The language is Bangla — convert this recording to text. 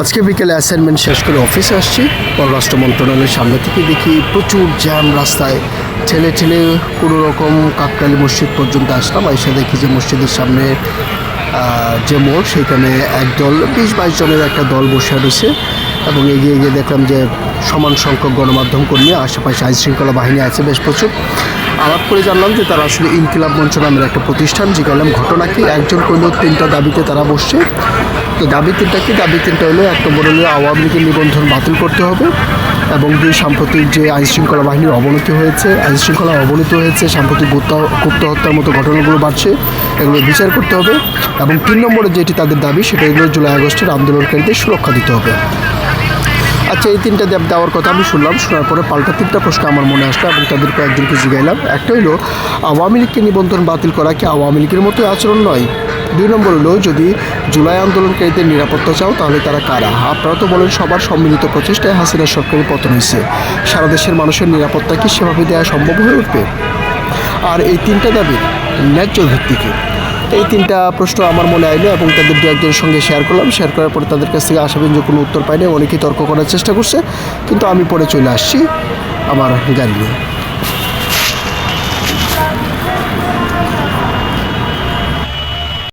আজকে বিকেলে অ্যাসাইনমেন্ট শেষ করে অফিসে আসছি। পররাষ্ট্র মন্ত্রণালয়ের সামনে থেকে দেখি প্রচুর জ্যাম রাস্তায়। ঠেলে ঠেলে কোনো রকম কাকরালি মসজিদ পর্যন্ত আসলাম। এসে দেখি যে মসজিদের সামনে যে মোড়, সেখানে একদল বিশ বাইশ জনের একটা দল বসে রয়েছে এবং এগিয়ে গিয়ে দেখলাম যে সমান সংখ্যক গণমাধ্যম কর্মী, আশেপাশে আইন শৃঙ্খলা বাহিনী আছে বেশ প্রচুর। আলাপ করে জানলাম যে তারা আসলে ইনকিলাব মঞ্চ নামের একটা প্রতিষ্ঠান জিজ্ঞাসলাম ঘটনা কি একজন কইল তিনটা দাবিতে তারা বসছে। তো দাবি তিনটা কি? দাবি তিনটা হলো, এক নম্বর হলো আওয়ামী লীগের নিবন্ধন বাতিল করতে হবে এবং দুই, সাম্প্রতিক যে আইন শৃঙ্খলা বাহিনীর অবনতি হয়েছে আইন শৃঙ্খলা অবনতি হয়েছে, সাম্প্রতিক গুপ্ত গুপ্ত হত্যার মতো ঘটনাগুলো বাড়ছে, এগুলো বিচার করতে হবে এবং তিন নম্বরে যেটি তাদের দাবি, সেটা হলো জুলাই আগস্টের আন্দোলনকারীদের সুরক্ষা দিতে হবে। আচ্ছা এই তিনটা দেব দেওয়ার কথা আমি শুনলাম, শোনার পরে পাল্টা তিনটা প্রশ্ন আমার মনে আসলো এবং তাদের কয়েকজনকে জিগাইলাম। একটা হলো আওয়ামী লীগকে নিবন্ধন বাতিল করা কি আওয়ামী লীগের মতো আচরণ নয়? দুই নম্বর হলো, যদি জুলাই আন্দোলনকারীদের নিরাপত্তা চাও, তাহলে তারা কারা? আপনারা তো বলেন সবার সম্মিলিত প্রচেষ্টায় হাসিনা সরকারের পতন হয়েছে। সারা দেশের মানুষের নিরাপত্তা কি সেভাবে দেওয়া সম্ভব হয়ে উঠবে? আর এই তিনটা দাবি ন্যায্য ভিত্তিকে এই তিনটা প্রশ্ন আমার মনে আইলো এবং তাদের দু একজনের সঙ্গে শেয়ার করলাম। শেয়ার করার পরে তাদের কাছ থেকে আশাবেন যে কোনো উত্তর পাইনি। অনেকেই তর্ক করার চেষ্টা করছে। কিন্তু আমি পরে চলে আসছি আমার গাড়ি নিয়ে।